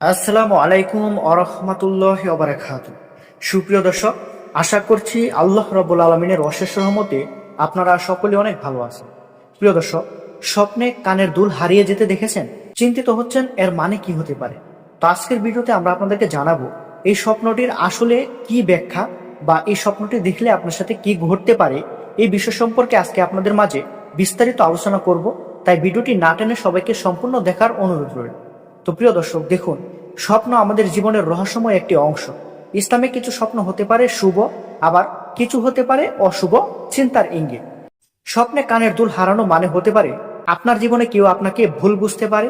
আসসালামু আলাইকুম আরহামাতুল্লাহ ওবরাকাত সুপ্রিয় দর্শক, আশা করছি আল্লাহ রব্বুল আলমিনের অশেষ রহমতে আপনারা সকলে অনেক ভালো আছেন। প্রিয় দর্শক, স্বপ্নে কানের দুল হারিয়ে যেতে দেখেছেন, চিন্তিত হচ্ছেন এর মানে কি হতে পারে? তো আজকের ভিডিওতে আমরা আপনাদেরকে জানাব, এই স্বপ্নটির আসলে কি ব্যাখ্যা বা এই স্বপ্নটি দেখলে আপনার সাথে কি ঘটতে পারে, এই বিষয় সম্পর্কে আজকে আপনাদের মাঝে বিস্তারিত আলোচনা করব। তাই ভিডিওটি না টেনে সবাইকে সম্পূর্ণ দেখার অনুরোধ রইল। তো প্রিয় দর্শক, দেখুন স্বপ্ন আমাদের জীবনের রহস্যময় একটি অংশ। ইসলামে কিছু স্বপ্ন হতে পারে শুভ, আবার কিছু হতে পারে অশুভ, চিন্তার ইঙ্গিত। স্বপ্নে কানের দুল হারানো মানে হতে পারে আপনার জীবনে কেউ আপনাকে ভুল বুঝতে পারে,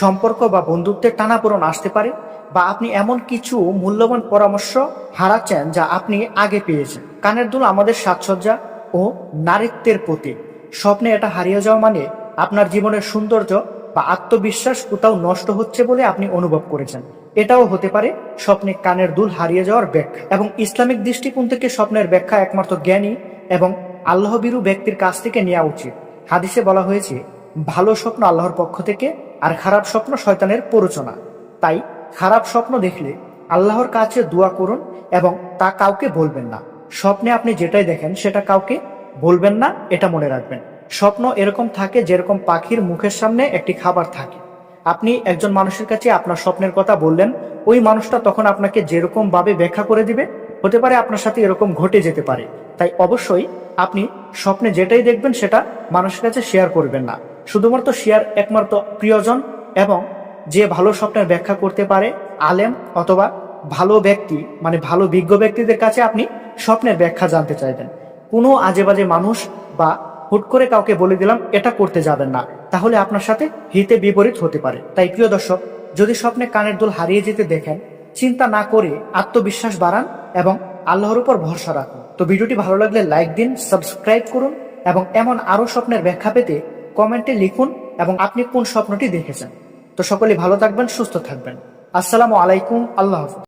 সম্পর্ক বা বন্ধুত্বের টানাপোড়ন আসতে পারে, বা আপনি এমন কিছু মূল্যবান পরামর্শ হারাচ্ছেন যা আপনি আগে পেয়েছেন। কানের দুল আমাদের সাজসজ্জা ও নারীত্বের প্রতীক। স্বপ্নে এটা হারিয়ে যাওয়া মানে আপনার জীবনের সৌন্দর্য বা আত্মবিশ্বাস কোথাও নষ্ট হচ্ছে বলে আপনি অনুভব করেছেন। এটাও হতে পারে স্বপ্নে কানের দুল হারিয়ে যাওয়ার ব্যাখ্যা এবং ইসলামিক দৃষ্টিকোণ থেকে স্বপ্নের ব্যাখ্যা একমাত্র জ্ঞানী এবং আল্লাহবিরু ব্যক্তির কাছ থেকে নেওয়া উচিত। হাদিসে বলা হয়েছে, ভালো স্বপ্ন আল্লাহর পক্ষ থেকে আর খারাপ স্বপ্ন শয়তানের প্ররোচনা। তাই খারাপ স্বপ্ন দেখলে আল্লাহর কাছে দোয়া করুন এবং তা কাউকে বলবেন না। স্বপ্নে আপনি যেটাই দেখেন সেটা কাউকে বলবেন না, এটা মনে রাখবেন। স্বপ্ন এরকম থাকে যেরকম পাখির মুখের সামনে একটি খাবার থাকে। আপনি একজন মানুষের কাছে আপনার স্বপ্নের কথা বললেন, ওই মানুষটা তখন আপনাকে যেরকম ভাবে ব্যাখ্যা করে দিবে, হতে পারে আপনার সাথে এরকম ঘটে যেতে পারে। তাই অবশ্যই আপনি স্বপ্নে যেটাই দেখবেন সেটা মানুষের কাছে শেয়ার করবেন না। শুধুমাত্র শেয়ার একমাত্র প্রিয়জন এবং যে ভালো স্বপ্নের ব্যাখ্যা করতে পারে, আলেম অথবা ভালো ব্যক্তি মানে ভালো বিজ্ঞ ব্যক্তিদের কাছে আপনি স্বপ্নের ব্যাখ্যা জানতে চাইবেন। কোনো আজেবাজে মানুষ বা হুট করে কাউকে বলে দিলাম, এটা করতে যাবেন না। তাহলে আপনার সাথে হিতে বিপরীত হতে পারে। তাই প্রিয় দর্শক, যদি স্বপ্নে কানের দুল হারিয়ে যেতে দেখেন, চিন্তা না করে আত্মবিশ্বাস বাড়ান এবং আল্লাহর উপর ভরসা রাখুন। তো ভিডিওটি ভালো লাগলে লাইক দিন, সাবস্ক্রাইব করুন এবং এমন আরও স্বপ্নের ব্যাখ্যা পেতে কমেন্টে লিখুন এবং আপনি কোন স্বপ্নটি দেখেছেন। তো সকলে ভালো থাকবেন, সুস্থ থাকবেন। আসসালামু আলাইকুম, আল্লাহ হাফিজ।